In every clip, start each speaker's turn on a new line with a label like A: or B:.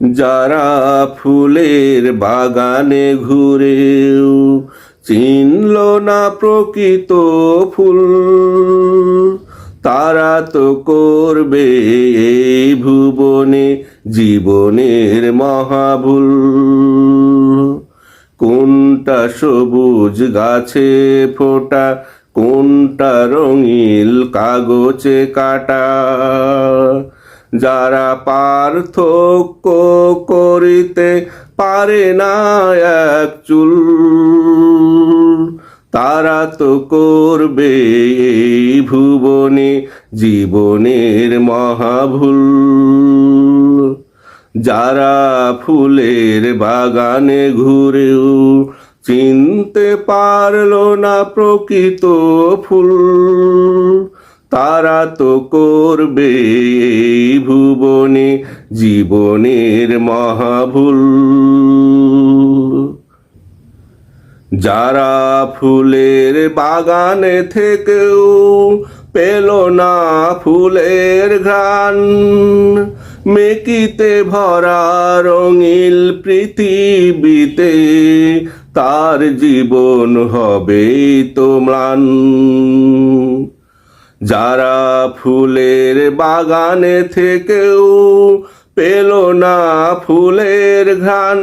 A: যারা ফুলের বাগানে ঘুরেও চিনল না প্রকৃত ফুল, তারা তো করবে এই ভুবনে জীবনের মহাভুল। কোনটা সবুজ গাছে ফোটা, কোনটা রঙিল কাগজে কাটা? যারা পার্থক্য করিতে পারে না এক চুল, তারা তো করবে এই ভুবনে জীবনের মহাভুল। যারা ফুলের বাগানে ঘুরেও চিনতে পারল না প্রকৃত ফুল তারা তো করবে ভুবনে জীবনের মহাভুল। যারা ফুলের বাগানে থেকেও পেল না ফুলের ঘ্রাণ, মেকিতে ভরা রঙিল পৃথিবীতে তার জীবন হবে তো ম্লান। যারা ফুলের বাগানে থেকেও পেল না ফুলের ঘ্রাণ,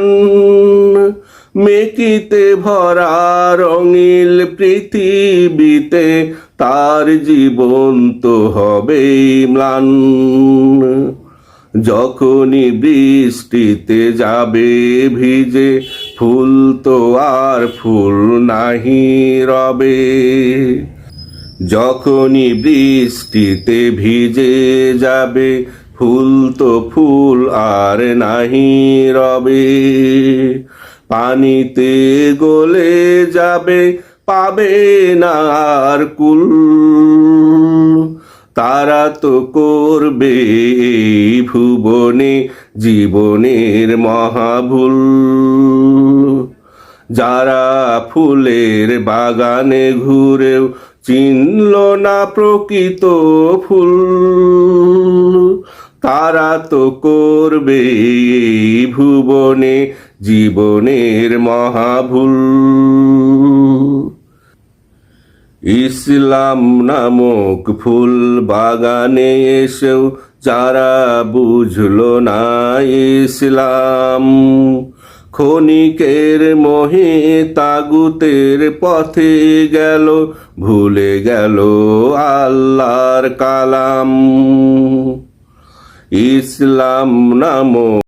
A: মেকিতে ভরা রঙিল পৃথিবীতে তার জীবন তো হবেই ম্লান। যখনই বৃষ্টিতে যাবে ভিজে, ফুল তো আর ফুল নাহি রবে। যখনই বৃষ্টিতে ভিজে যাবে, ফুল তো ফুল আর নাহি রবে। পানিতে গলে যাবে, পাবে না আর কুল। তারা তো করবে ভুবনে, জীবনের মহাভুল। যারা ফুলের বাগানে ঘুরেও চিনল না প্রকৃত ফুল, তারা তো করবে ভুবনে জীবনের মহাভুল। ইসলাম নামক ফুল বাগানে এসেও যারা বুঝলো না ইসলাম ক্ষণিকের মোহে তাগুতের পথে গেল ভুলে গেল আল্লাহর কালাম। ইসলাম নামক